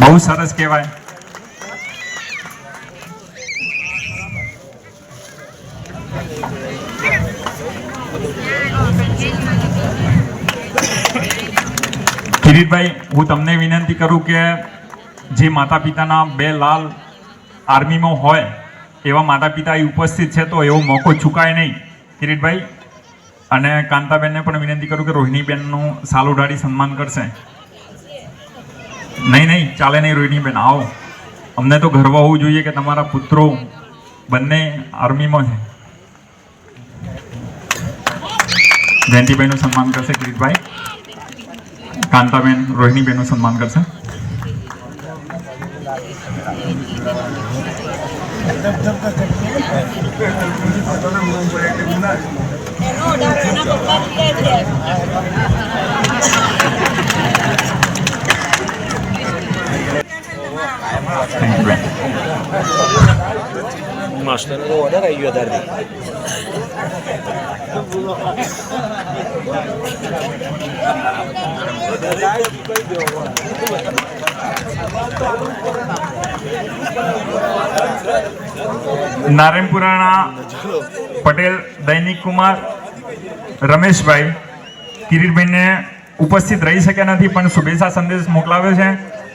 બહુ સરસ કહેવાય. કિરીટભાઈ, હું તમને વિનંતી કરું કે જે માતા પિતાના બે લાલ આર્મીમાં હોય, એવા માતા પિતા અહીં ઉપસ્થિત છે તો એવો મોકો ચૂકાય નહીં. કિરીટભાઈ અને કાંતાબેનને પણ વિનંતી કરું કે રોહિણીબેનનું સાલ ઉડાડી સન્માન કરશે. નહીં નહીં ચાલે નહીં રોહિણીબેન આવો અમને તો ગર્વ હોવું જોઈએ કે તમારા પુત્રો બંને આર્મીમાં છે જયંતિભાઈનું સન્માન કરશે કિરીટભાઈ કાંતાબેન રોહિણીબેનનું સન્માન કરશે થેન્ક યુ બેન માસ્ટર તો ઓર્ડર આવી ગયો અત્યારથી નારાયણપુરાના પટેલ, દૈનિક કુમાર, રમેશભાઈ, કિરીટભાઈને ઉપસ્થિત રહી શક્યા નથી, પણ શુભેચ્છા સંદેશ મોકલાવ્યો છે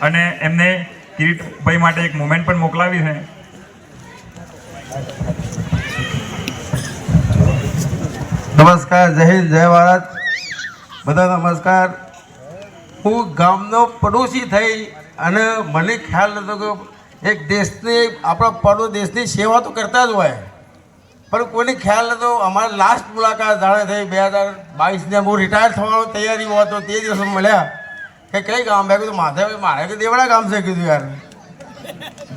અને એમને કિરીટભાઈ માટે એક મુમેન્ટ પણ મોકલાવી છે. નમસ્કાર, જય હિન્દ, જય ભારત. બધા નમસ્કાર. હું ગામનો પડોશી થઈ અને મને ખ્યાલ નતો કે એક દેશની, આપણા પડો દેશની સેવા તો કરતા જ હોય. પણ કોઈને ખ્યાલ નતો, અમારી લાસ્ટ મુલાકાત જાણે થઈ. બે હજાર બાવીસને હું રિટાયર થવાનો તૈયારી હતો તે દિવસે મળ્યા. કે કઈ ગામ ભાઈ કીધું માધવ મારે કે દેવડા ગામ છે કીધું યાર.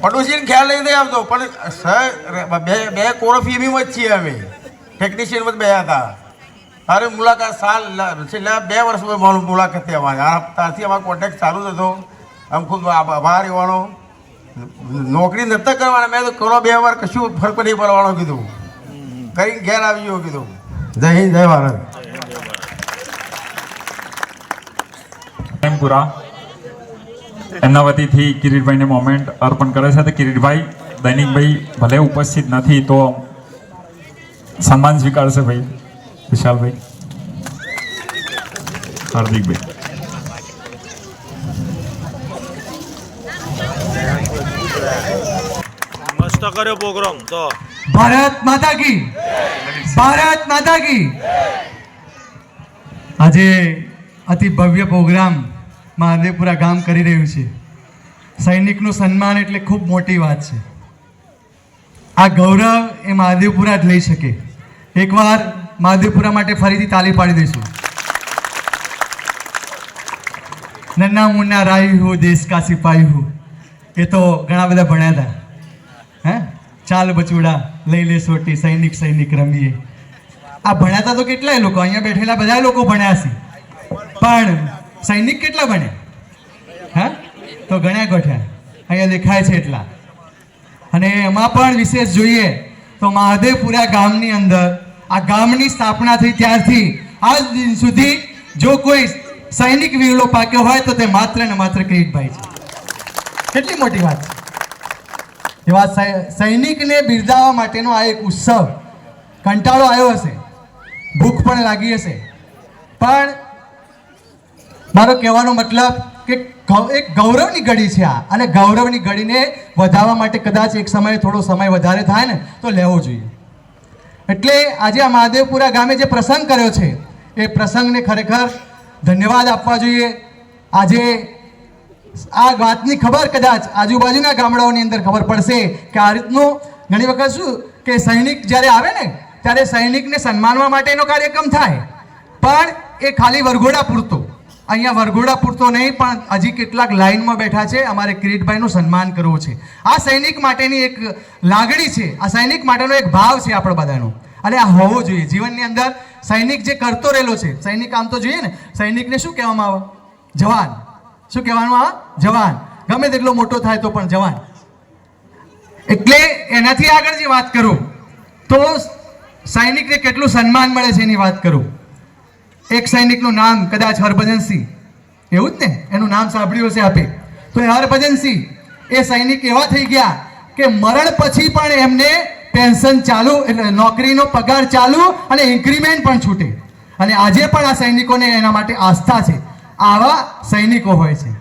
પડોશીને ખ્યાલ નહીં આવતો પણ સર બે બે કોરો ફિલ્મીમાં જ છીએ અમે. ટેકનિશિયનમાં જ બે હતા. અરે મુલાકાત સાલ છેલ્લા બે વર્ષમાં મારું મુલાકાત થઈ અમારે. આ હપ્તાથી અમારો કોન્ટેક્ટ ચાલુ જ હતો. આમ ખૂબ આભાર રહેવાનો નોકરી નતા કરવાના મેં તો કરો બે વાર કશું ફરક નહીં પડવાનો કીધું. કરીને ઘેર આવી ગયો કીધું. જય હિન્દ જય ભારત. નારાયણપુરા એમના વતીથી કિરીટભાઈને મોમેન્ટ અર્પણ કરે છે. તો કિરીટભાઈ દૈનિકભાઈ ભલે ઉપસ્થિત નથી તો સન્માન સ્વીકારશે ભાઈ વિશાલભાઈ. હાર્દિકભાઈ. મસ્ત કર્યો પ્રોગ્રામ તો. ભારત માતા કી. ભારત માતા કી. આજે અતિ ભવ્ય પ્રોગ્રામ મહાદેવપુરા ગામ કરી રહ્યું છે. સૈનિકનું સન્માન એટલે ખૂબ મોટી વાત છે. આ ગૌરવ એ મહાદેવપુરા જ લઈ શકે. એકવાર મહાદેવપુરા માટે ફરીથી તાલી પાડી દઈશું. નન્ના મુન્ના રાઈ હું, દેશ કા સિપાહી હું. એ તો ઘણા બધા ભણ્યા હતા. હે? ચાલ બચુડા, લઈ લે સોટી, સૈનિક સૈનિક રમીએ. આ ભણ્યા હતા તો કેટલાય લોકો? અહીંયા બેઠેલા બધા લોકો ભણ્યા છે પણ સૈનિક કેટલા બને? હા? તો ગણ્યા ગોઠ્યા. અહીંયા દેખાય છે એટલા. અને એમાં પણ વિશેષ જોઈએ તો મહાદેવપુરા ગામની અંદર, આ ગામની સ્થાપના થઈ ત્યારથી આજ દિન સુધી જો કોઈ સૈનિક વીરલો પાક્યો હોય તો તે માત્ર ને માત્ર કિરીટભાઈ છે. કેટલી મોટી વાત છે. એવા સૈનિકને બિરદાવવા માટેનો આ એક ઉત્સવ. કંટાળો આવ્યો હશે. ભૂખ પણ લાગી હશે. પણ મારો કહેવાનો મતલબ કે એક ગૌરવની ઘડી છે આ. અને ગૌરવની ઘડીને વધારવા માટે કદાચ એક સમયે થોડો સમય વધારે થાય ને, તો લેવો જોઈએ. એટલે આજે આ મહાદેવપુરા ગામે જે પ્રસંગ કર્યો છે, એ પ્રસંગને ખરેખર ધન્યવાદ આપવા જોઈએ. આજે આ વાતની ખબર કદાચ આજુબાજુના ગામડાઓની અંદર ખબર પડશે કે આ રીતનું ઘણી વખત શું કે સૈનિક જ્યારે આવે ને, ત્યારે સૈનિકને સન્માનવા માટેનો કાર્યક્રમ થાય. પણ એ ખાલી વરઘોડા પૂરતો. અહીંયા વરઘોડા પૂરતો નહીં, પણ હજી કેટલાક લાઇનમાં બેઠા છે. અમારે કિરીટભાઈનું સન્માન કરવું છે. આ સૈનિક માટેની એક લાગણી છે. આ સૈનિક માટેનો એક ભાવ છે આપણા બધાનો. અને આ હોવો જોઈએ. જીવનની અંદર સૈનિક જે કરતો રહેલો છે, સૈનિક આમ તો જોઈએ ને, સૈનિકને શું કહેવામાં આવે? જવાન. શું કહેવાનું આવે જવાન. ગમે તેટલો મોટો થાય તો પણ જવાન. એટલે એનાથી આગળ જે વાત કરું, તો સૈનિકને કેટલું સન્માન મળે છે એની વાત કરું. એક સૈનિકનું નામ કદાચ હરભજનસિંહ એવું જ ને? એનું નામ સાંભળ્યું હશે આપે. તો એ હરભજનસિંહ એ સૈનિક એવા થઈ ગયા કે મરણ પછી પણ એમને પેન્શન ચાલુ, એટલે નોકરીનો પગાર ચાલુ અને ઇન્ક્રીમેન્ટ પણ છૂટે. અને આજે પણ આ સૈનિકોને એના માટે આસ્થા છે. આવા સૈનિકો હોય છે,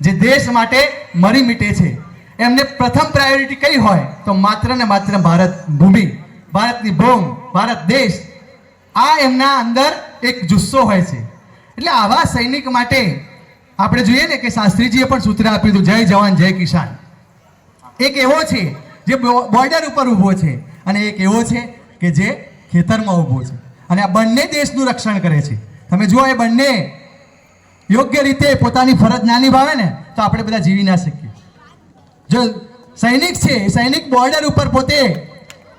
જે દેશ માટે મરી મીટે છે. એમને પ્રથમ પ્રાયોરિટી કઈ હોય? તો માત્ર ને માત્ર ભારત ભૂમિ, ભારતની ભૂમ ભારત દેશ. આ એમના અંદર એક જુસ્સો હોય છે. એટલે આવા સૈનિક માટે આપણે જોઈએ ને કે શાસ્ત્રીજીએ પણ સૂત્ર આપ્યું હતું, જય જવાન, જય કિસાન. એક એવો છે જે બોર્ડર ઉપર ઊભો છે અને એક એવો છે કે જે ખેતરમાં ઊભો છે. અને આ બંને દેશનું રક્ષણ કરે છે. તમે જુઓ, એ બંને યોગ્ય રીતે પોતાની ફરજ ના નિભાવે ને, તો આપણે બધા જીવી ના શકીએ. જો સૈનિક છે સૈનિક બોર્ડર ઉપર પોતે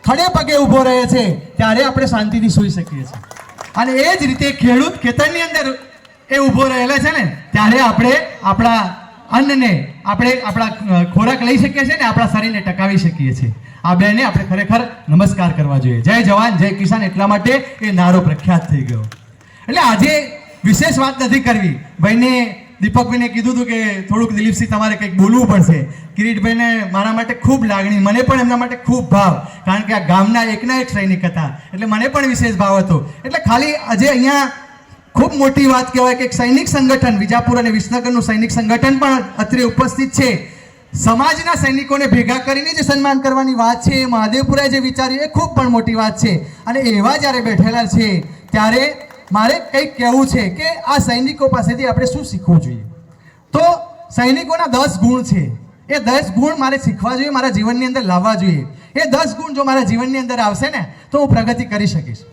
ખડે પગે ઊભો રહે છે, ત્યારે આપણે શાંતિથી સૂઈ શકીએ છીએ. અને એ જ રીતે ખેડૂત ખેતરની અંદર એ ઊભો રહેલો છે ને, ત્યારે આપણે આપણા અન્નને આપણે આપણા ખોરાક લઈ શકીએ છીએ ને, આપણા શરીરને ટકાવી શકીએ છીએ. આ બેને આપણે ખરેખર નમસ્કાર કરવા જોઈએ. જય જવાન, જય કિસાન, એટલા માટે એ નારો પ્રખ્યાત થઈ ગયો. એટલે આજે વિશેષ વાત નથી કરવી. ભાઈને દીપકભાઈને કીધું હતું કે થોડુંક દિલીપસિંહ તમારે કંઈક બોલવું પડશે. કિરીટભાઈને મારા માટે ખૂબ લાગણી, મને પણ એમના માટે ખૂબ ભાવ, કારણ કે આ ગામના એકના એક સૈનિક હતા. એટલે મને પણ વિશેષ ભાવ હતો. એટલે ખાલી આજે અહીંયા ખૂબ મોટી વાત કહેવાય કે સૈનિક સંગઠન, વિજાપુર અને વિસનગરનું સૈનિક સંગઠન પણ અત્રે ઉપસ્થિત છે. સમાજના સૈનિકોને ભેગા કરીને જે સન્માન કરવાની વાત છે, એ મહાદેવપુરાએ જે વિચાર્યું, એ ખૂબ પણ મોટી વાત છે. અને એવા જ્યારે બેઠેલા છે, ત્યારે મારે કંઈક કહેવું છે કે આ સૈનિકો પાસેથી આપણે શું શીખવું જોઈએ? તો સૈનિકોના દસ ગુણ છે. એ દસ ગુણ મારે શીખવા જોઈએ, મારા જીવનની અંદર લાવવા જોઈએ. એ દસ ગુણ જો મારા જીવનની અંદર આવશે ને, તો હું પ્રગતિ કરી શકીશ.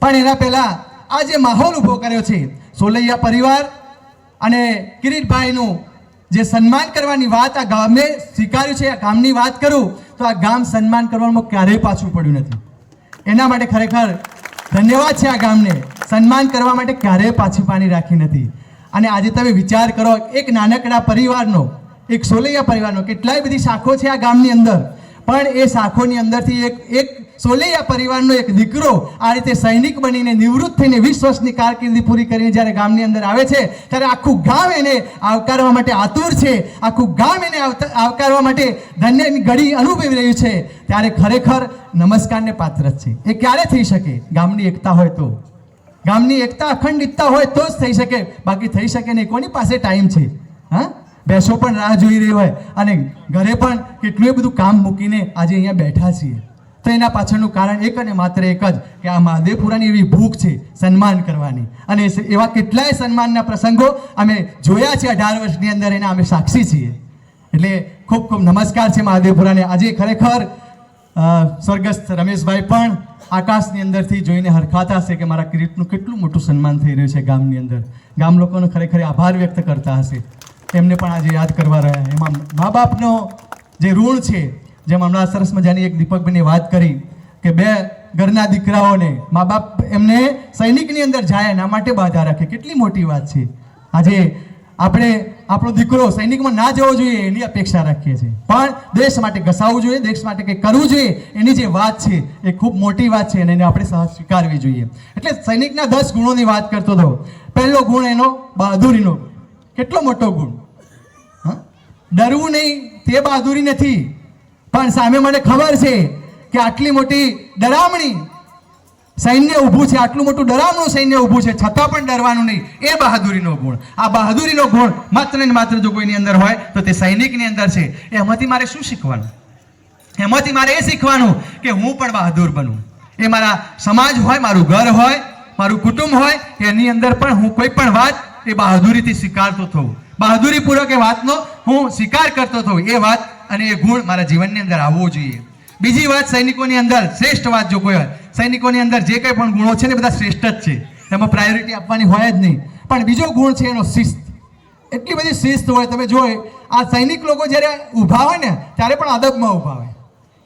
પણ એના પહેલાં આ જે માહોલ ઊભો કર્યો છે, સોલૈયા પરિવાર અને કિરીટભાઈનું જે સન્માન કરવાની વાત આ ગામે સ્વીકાર્યું છે, આ ગામની વાત કરું, તો આ ગામ સન્માન કરવામાં ક્યારેય પાછું પડ્યું નથી. એના માટે ખરેખર ધન્યવાદ છે આ ગામને. સન્માન કરવા માટે ક્યારેય પાછી પાણી રાખી નથી. અને આજે તમે વિચાર કરો, એક નાનકડા પરિવારનો, એક સોલૈયા પરિવારનો, કેટલાય બધી શાખો છે આ ગામની અંદર. પણ એ શાખોની અંદરથી એક એક સોલૈયા પરિવારનો એક દીકરો આ રીતે સૈનિક બનીને નિવૃત્ત થઈને વીસ વર્ષની કારકિર્દી પૂરી કરીને જ્યારે ગામની અંદર આવે છે, ત્યારે આખું ગામ એને આવકારવા માટે આતુર છે. આખું ગામ એને આવકારવા માટે ધન્યની ઘડી અનુભવી રહ્યું છે. ત્યારે ખરેખર નમસ્કારને પાત્ર છે. એ ક્યારે થઈ શકે? ગામની એકતા હોય તો. ગામની એકતા અખંડિતતા હોય તો જ થઈ શકે. બાકી થઈ શકે નહીં. કોની પાસે ટાઈમ છે? હા? બેસો પણ રાહ જોઈ રહી હોય. અને ઘરે પણ કેટલું બધું કામ મૂકીને આજે અહીંયા બેઠા છીએ. તો એના પાછળનું કારણ એક અને માત્ર એક જ, કે આ મહાદેવપુરાની એવી ભૂખ છે સન્માન કરવાની. અને એવા કેટલાય સન્માનના પ્રસંગો અમે જોયા છે અઢાર વર્ષની અંદર, એના અમે સાક્ષી છીએ. એટલે ખૂબ ખૂબ નમસ્કાર છે મહાદેવપુરાને. આજે ખરેખર સ્વર્ગસ્થ રમેશભાઈ પણ આકાશની અંદરથી જોઈને હરખાતા હશે કે મારા કિરીટનું કેટલું મોટું સન્માન થઈ રહ્યું છે ગામની અંદર. ગામ લોકોનો ખરેખર આભાર વ્યક્ત કરતા હશે. એમને પણ આજે યાદ કરવા રહ્યા. એમાં મા બાપનો જે ઋણ છે જેમ હમણાં સરસ મજાની એક દીપકભાઈની વાત કરી કે બે ઘરના દીકરાઓને મા બાપ એમને સૈનિકની અંદર જાય એના માટે બાધા રાખે. કેટલી મોટી વાત છે. આજે આપણે આપણો દીકરો સૈનિકમાં ના જવો જોઈએ એની અપેક્ષા રાખીએ છીએ. પણ દેશ માટે ઘસાવવું જોઈએ, દેશ માટે કંઈક કરવું જોઈએ એની જે વાત છે એ ખૂબ મોટી વાત છે અને એને આપણે સહ સ્વીકારવી જોઈએ. એટલે સૈનિકના દસ ગુણોની વાત કરતો હતો પહેલો ગુણ એનો, બહાદુરીનો. કેટલો મોટો ગુણ? ડરવું નહીં, તે બહાદુરી નથી. પણ સામે મને ખબર છે કે આટલી મોટી ડરામણી સૈન્ય ઊભું છે, આટલું મોટું ડરામણું સૈન્ય ઊભું છે, છતાં પણ ડરવાનું નહીં. એ બહાદુરીનો ગુણ. આ બહાદુરીનો ગુણ માત્ર ને માત્ર જો કોઈની અંદર હોય, તો તે સૈનિકની અંદર છે. એમાંથી મારે શું શીખવાનું? એમાંથી મારે એ શીખવાનું કે હું પણ બહાદુર બનું. એ મારા સમાજ હોય, મારું ઘર હોય, મારું કુટુંબ હોય, એની અંદર પણ હું કોઈ પણ વાત એ બહાદુરીથી સ્વીકારતો થઉં. બહાદુરીપૂર્વક એ વાતનો હું સ્વીકાર કરતો થઉં. એ વાત અને એ ગુણ મારા જીવનની અંદર આવવો જોઈએ. બીજી વાત સૈનિકોની અંદર શ્રેષ્ઠ વાત જો કોઈ હોય, સૈનિકોની અંદર જે કંઈ પણ ગુણો છે ને બધા શ્રેષ્ઠ જ છે. એમાં પ્રાયોરિટી આપવાની હોય જ નહીં. પણ બીજો ગુણ છે એનો શિસ્ત. એટલી બધી શિસ્ત હોય, તમે જો આ સૈનિક લોકો જ્યારે ઊભા હોય ને, ત્યારે પણ અદબમાં ઊભા હોય.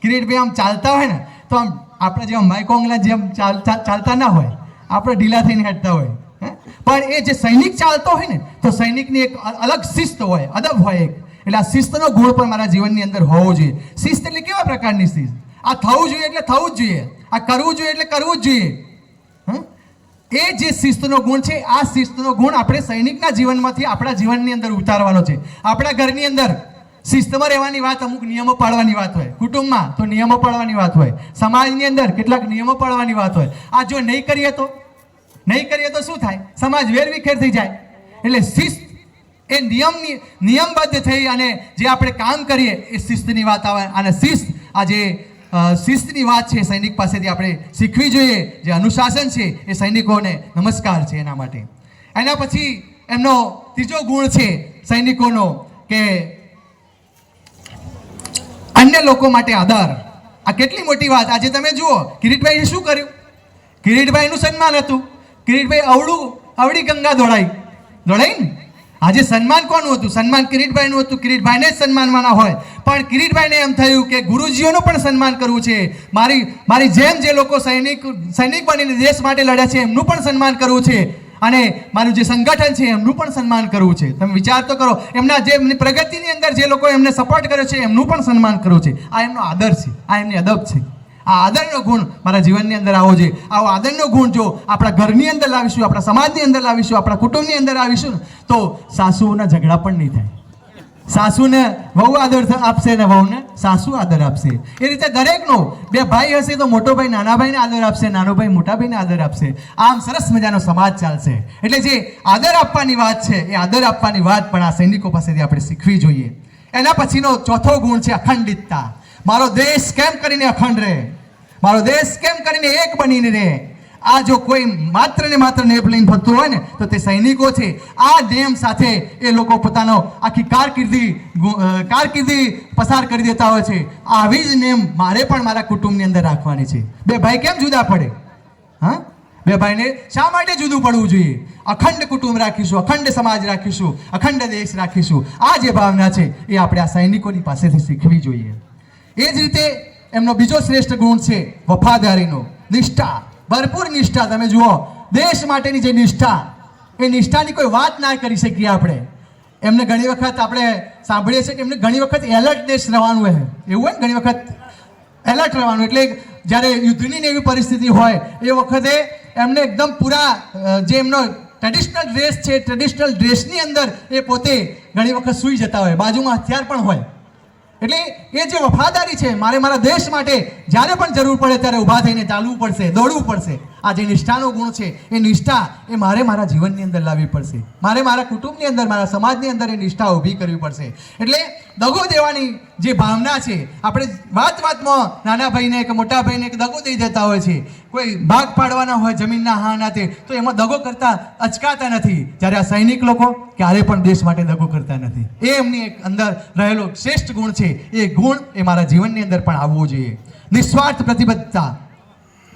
કિરીટભાઈ આમ ચાલતા હોય ને, તો આમ આપણે જેમ માઇકોંગલા જેમ ચાલ- ચાલ- ચાલતા ના હોય. આપણે ઢીલા થઈને હેઠતા હોય? પણ એ જે સૈનિક ચાલતો હોય ને, તો સૈનિકની એક અલગ શિસ્ત હોય, અદબ હોય એક. એટલે આ શિસ્તનો ગુણ પણ મારા જીવનની અંદર હોવો જોઈએ. શિસ્ત એટલે કેવા પ્રકારની શિસ્ત? આ થવું જોઈએ એટલે થવું જ જોઈએ. આ કરવું જોઈએ એટલે કરવું જ જોઈએ? એ જે શિસ્તનો ગુણ છે, આ શિસ્તનો ગુણ આપણે સૈનિકના જીવનમાંથી આપણા જીવનની અંદર ઉતારવાનો છે. આપણા ઘરની અંદર શિસ્તમાં રહેવાની વાત અમુક નિયમો પાળવાની વાત હોય. કુટુંબમાં તો નિયમો પાળવાની વાત હોય. સમાજની અંદર કેટલાક નિયમો પાળવાની વાત હોય. આ જો નહીં કરીએ તો? નહીં કરીએ તો શું થાય? સમાજ વેરવિખેર થઈ જાય. એટલે શિસ્ત એ નિયમની, નિયમબદ્ધ થઈ અને જે આપણે કામ કરીએ એ શિસ્તની વાત આવે અને શિસ્ત, આ જે શિસ્તની વાત છે સૈનિક પાસેથી આપણે શીખવી જોઈએ. જે અનુશાસન છે એ સૈનિકોને નમસ્કાર છે એના માટે. એના પછી એમનો ત્રીજો ગુણ છે સૈનિકોનો કે અન્ય લોકો માટે આદર. આ કેટલી મોટી વાત. આજે તમે જુઓ, કિરીટભાઈએ શું કર્યું? કિરીટભાઈનું સન્માન હતું. કિરીટભાઈ અવળું, અવળી ગંગા દોડાઈ. દોડાઈ ને આજે સન્માન કોનું હતું? સન્માન કિરીટભાઈનું હતું. કિરીટભાઈને જ સન્માનવાના હોય. પણ કિરીટભાઈને એમ થયું કે ગુરુજીઓનું પણ સન્માન કરવું છે. મારી મારી જેમ જે લોકો સૈનિક સૈનિક બનીને દેશ માટે લડ્યા છે, એમનું પણ સન્માન કરવું છે. અને મારું જે સંગઠન છે, એમનું પણ સન્માન કરવું છે. તમે વિચાર તો કરો, એમના જે, એમની પ્રગતિની અંદર જે લોકો એમને સપોર્ટ કર્યો છે, એમનું પણ સન્માન કરવું છે. આ એમનો આદર છે. આ એમની અદબ છે. આ આદરનો ગુણ મારા જીવનની અંદર આવો જોઈએ. આવો આદરનો ગુણ જો આપણા ઘરની અંદર લાવીશું, આપણા સમાજની અંદર લાવીશું, આપણા કુટુંબની અંદર આવીશું તો સાસુઓના ઝઘડા પણ નહીં થાય. સાસુને વહુ આદર આપશે ને વહુને સાસુ આદર આપશે. એ રીતે દરેકનો, બે ભાઈ હશે તો મોટો ભાઈ નાના ભાઈને આદર આપશે નાનો ભાઈ મોટા ભાઈને આદર આપશે. આમ સરસ મજાનો સમાજ ચાલશે. એટલે જે આદર આપવાની વાત છે, એ આદર આપવાની વાત પણ આ સૈનિકો પાસેથી આપણે શીખવી જોઈએ. એના પછીનો ચોથો ગુણ છે અખંડિતતા. મારો દેશ કેમ કરીને અખંડ રહે? મારો દેશ કેમ કરીને એક બનીને રહે? આ જો કોઈ માત્ર ને માત્ર નેપ લઈને ફરતું હોય ને, તો તે સૈનિકો છે. આ નેમ સાથે એ લોકો પોતાનો આખી કારકિર્દી કારકિર્દી પસાર કરી દેતા હોય છે. આવી જ નેમ મારે પણ મારા કુટુંબની અંદર રાખવાની છે. બે ભાઈ કેમ જુદા પડે? હા? બે ભાઈને શા માટે જુદું પડવું જોઈએ? અખંડ કુટુંબ રાખીશું, અખંડ સમાજ રાખીશું, અખંડ દેશ રાખીશું. આ જે ભાવના છે, એ આપણે આ સૈનિકોની પાસેથી શીખવી જોઈએ. એ જ રીતે એમનો બીજો શ્રેષ્ઠ ગુણ છે વફાદારીનો. નિષ્ઠા. ભરપૂર નિષ્ઠા, તમે જુઓ, દેશ માટેની જે નિષ્ઠા, એ નિષ્ઠાની કોઈ વાત ના કરી શકીએ આપણે. એમને ઘણી વખત આપણે સાંભળીએ છીએ કે એમને ઘણી વખત એલર્ટ દેશ રહેવાનું હોય. એવું હોય ને ઘણી વખત? એલર્ટ રહેવાનું. એટલે જ્યારે યુદ્ધની ને એવી પરિસ્થિતિ હોય, એ વખતે એમને એકદમ પૂરા જે એમનો ટ્રેડિશનલ ડ્રેસ છે ટ્રેડિશનલ ડ્રેસની અંદર એ પોતે ઘણી વખત સૂઈ જતા હોય. બાજુમાં હથિયાર પણ હોય. એટલે એ જે વફાદારી છે, મારે મારા દેશ માટે જ્યારે પણ જરૂર પડે ત્યારે ઊભા થઈને ચાલવું પડશે, દોડવું પડશે. આ જે નિષ્ઠાનો ગુણ છે, એ નિષ્ઠા એ મારે મારા જીવનની અંદર લાવવી પડશે. મારે મારા કુટુંબની અંદર, મારા સમાજની અંદર એ નિષ્ઠા ઊભી કરવી પડશે. એટલે દગો દેવાની જે ભાવના છે, આપણે વાત વાતમાં નાના ભાઈને કે મોટા ભાઈને એક દગો દઈ દેતા હોય છે. કોઈ ભાગ પાડવાના હોય જમીનના હા નાતે તો એમાં દગો કરતા અચકાતા નથી. જ્યારે આ સૈનિક લોકો ક્યારે પણ દેશ માટે દગો કરતા નથી. એ એમની એક અંદર રહેલો શ્રેષ્ઠ ગુણ છે. એ ગુણ એ મારા જીવનની અંદર પણ આવવો જોઈએ. નિસ્વાર્થ પ્રતિબદ્ધતા.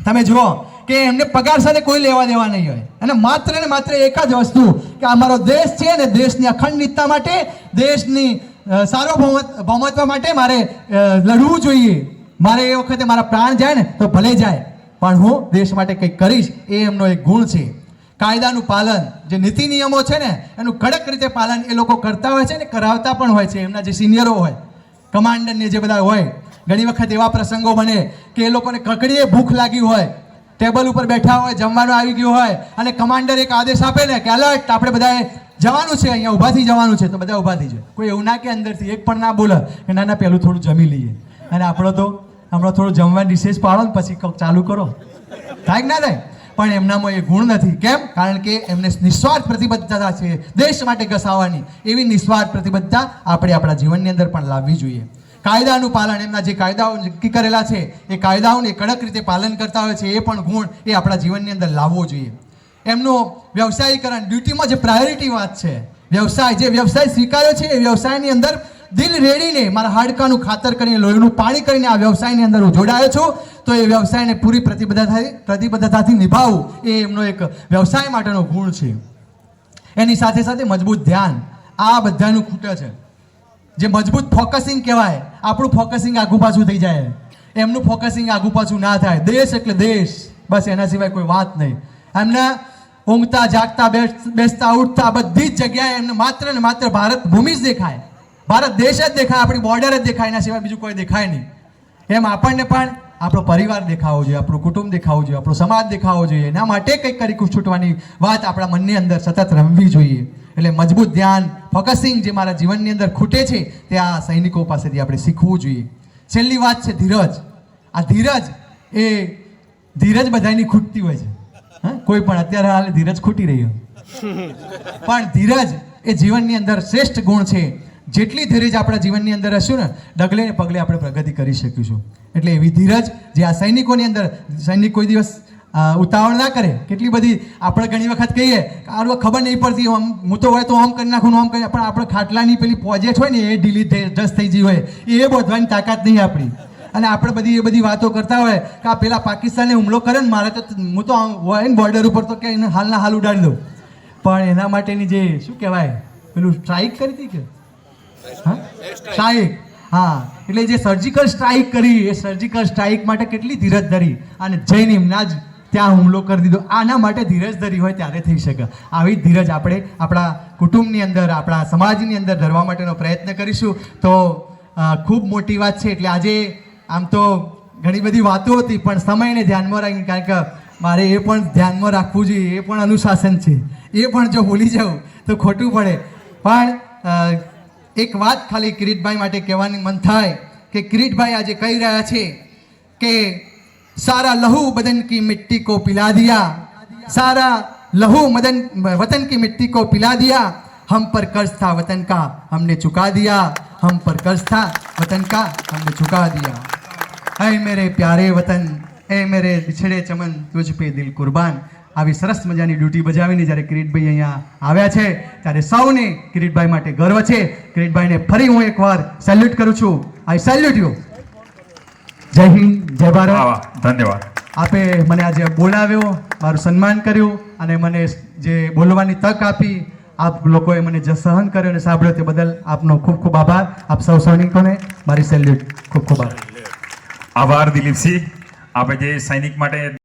તમે જુઓ કે એમને પગાર સાથે કોઈ લેવા દેવા નહીં હોય. અને માત્ર ને માત્ર એક જ વસ્તુ કે અમારો દેશ છે ને દેશની અખંડિતતા માટે દેશની અ, ભૌમત્વ માટે મારે લડવું જોઈએ. મારે એ વખતે મારા પ્રાણ જાય ને તો ભલે જાય. પણ હું દેશ માટે કંઈક કરીશ એ એમનો એક ગુણ છે. કાયદાનું પાલન જે નીતિ નિયમો છે ને એનું કડક રીતે પાલન એ લોકો કરતા હોય છે ને કરાવતા પણ હોય છે. એમના જે સિનિયરો હોય કમાન્ડરને જે બધા હોય ઘણી વખત એવા પ્રસંગો બને કે એ લોકોને કકડીએ ભૂખ લાગી હોય ટેબલ ઉપર બેઠા હોય, જમવાનું આવી ગયું હોય અને કમાન્ડર એક આદેશ આપે ને કે અલર્ટ આપણે બધાએ જવાનું છે, અહીંયા ઊભાથી જવાનું છે. તો બધા ઊભાથી છે કોઈ એવું ના કે અંદરથી, એક પણ ના બોલે કે ના ના પહેલું થોડું જમી લઈએ. અને આપણો તો હમણાં થોડું જમવા ડિશેસ પાડો ને પછી ચાલુ કરો. થાય ના થાય? પણ એમનામાં એ ગુણ નથી. કેમ? કારણ કે એમને નિસ્વાર્થ પ્રતિબદ્ધતા છે. દેશ માટે ઘસાવાની એવી નિસ્વાર્થ પ્રતિબદ્ધતા આપણે આપણા જીવનની અંદર પણ લાવવી જોઈએ. કાયદાનું પાલન, એમના જે કાયદાઓ નક્કી કરેલા છે, એ કાયદાઓને કડક રીતે પાલન કરતા હોય છે, એ પણ ગુણ એ આપણા જીવનની અંદર લાવવો જોઈએ. એમનો વ્યવસાયીકરણ, ડ્યુટીમાં જે પ્રાયોરિટી વાત છે, વ્યવસાય, જે વ્યવસાય સ્વીકાર્યો છે, એ વ્યવસાયની અંદર દિલ રેડીને મારા હાડકાનું ખાતર કરીને, લોહીનું પાણી કરીને આ વ્યવસાયની અંદર હું જોડાયો છું, તો એ વ્યવસાયને પૂરી પ્રતિબદ્ધતાથી પ્રતિબદ્ધતાથી નિભાવવું એ એમનો એક વ્યવસાય માટેનો ગુણ છે. એની સાથે સાથે મજબૂત ધ્યાન, આ બધાનું ખૂટે છે. જે મજબૂત ફોકસિંગ કહેવાય, આપણું ફોકસિંગ આગુ પાછું થઈ જાય. એમનું ફોકસિંગ આગુ પાછું ના થાય. દેશ એટલે દેશ. બસ એના સિવાય કોઈ વાત નહીં. એમના ઊંઘતા, જાગતા બેસતા, ઉઠતા, બધી જ જગ્યાએ એમને માત્ર ને માત્ર ભારત ભૂમિ જ દેખાય. ભારત દેશ જ દેખાય, આપણી બોર્ડર જ દેખાય, એના સિવાય બીજું કોઈ દેખાય નહીં. એમ આપણને પણ આપણો પરિવાર દેખાવો જોઈએ, આપણું કુટુંબ દેખાવું જોઈએ, આપણો સમાજ દેખાવો જોઈએ. એના માટે કંઈક કરી છૂટવાની વાત આપણા મનની અંદર સતત રમવી જોઈએ. એટલે મજબૂત ધ્યાન ફોકસિંગ જે મારા જીવનની અંદર ખૂટે છે, તે આ સૈનિકો પાસેથી આપણે શીખવું જોઈએ. છેલ્લી વાત છે ધીરજ. આ ધીરજ એ ધીરજ બધાની ખૂટતી હોય છે. કોઈ પણ અત્યારે હાલ ધીરજ ખૂટી રહ્યો પણ ધીરજ એ જીવનની અંદર શ્રેષ્ઠ ગુણ છે. જેટલી ધીરજ આપણા જીવનની અંદર હશું ને, ડગલે ને પગલે આપણે પ્રગતિ કરી શકીશું. એટલે એવી ધીરજ જે આ સૈનિકોની અંદર, સૈનિક કોઈ દિવસ ઉતાવળ ના કરે, કેટલી બધી આપણે ઘણી વખત કહીએ કે આ લોકો ખબર નહીં પડતી આમ, હું તો હોય તો આમ કરી નાખું આમ કરી પણ આપણે ખાટલાની પેલી પ્રોજેક્ટ હોય ને, એ ઢીલી થઈ જસ થઈ ગઈ હોય, એ બોધવાની તાકાત નહીં આપણી. અને આપણે બધી એ બધી વાતો કરતા હોય કે આ પેલા પાકિસ્તાને હુમલો કરે ને, મારે તો, હું તો હોય ને બોર્ડર ઉપર તો કે એને હાલના હાલ ઉડાડી દઉં. પણ એના માટેની જે, શું કહેવાય, પેલું સ્ટ્રાઇક કરી હતી કે? સ્ટ્રાઇક હા, એટલે જે સર્જિકલ સ્ટ્રાઇક કરી, એ સર્જિકલ સ્ટ્રાઇક માટે કેટલી ધીરજ ધરી અને જૈન એમના જ ત્યાં હુમલો કરી દીધો. આના માટે ધીરજ ધરી હોય ત્યારે થઈ શકે. આવી ધીરજ આપણે આપણા કુટુંબની અંદર, આપણા સમાજની અંદર ધરવા માટેનો પ્રયત્ન કરીશું. તો ખૂબ મોટી વાત છે. એટલે આજે આમ તો ઘણી બધી વાતો હતી, પણ સમયને ધ્યાનમાં રાખી કારણ કે મારે એ પણ ધ્યાનમાં રાખવું જોઈએ, એ પણ અનુશાસન છે. એ પણ જો ભૂલી જાઉં તો ખોટું પડે. પણ એક વાત ખાલી કિરીટભાઈ માટે કહેવાની મન થાય કે કિરીટભાઈ આજે કહી રહ્યા છે કે સારા લહુ બદન કી મિટ્ટી કો પિલા દિયા सारा लहू मदन वतन की मिट्टी को पिला दिया हम पर कर्ज था वतन का हमने चुका दिया हम पर कर्ज था वतन का हमने चुका दिया ऐ मेरे प्यारे वतन ऐ मेरे बिछड़े ચમન તુજ પે દિલ કુરબાન આવી સરસ મજાની ડ્યુટી બજાવીને જ્યારે કિરીટભાઈ અહીંયા આવ્યા છે ત્યારે સૌને કિરીટભાઈ માટે ગર્વ છે. કિરીટભાઈને ફરી હું એકવાર સેલ્યુટ કરું છું. આઈ સેલ્યુટ યુ જય હિન્દ જય ભારત. ધન્યવાદ. આપે મને આજે બોલાવ્યો મારું સન્માન કર્યું અને મને જે બોલવાની તક આપી આપ લોકોએ મને જે સહન કર્યો અને સાંભળ્યો તે બદલ આપનો ખૂબ ખૂબ આભાર. આપ સૌ સૈનિકોને મારી સેલ્યુટ ખૂબ ખૂબ આભાર. આભાર દિલીપસિંહ. આપણે જે સૈનિક માટે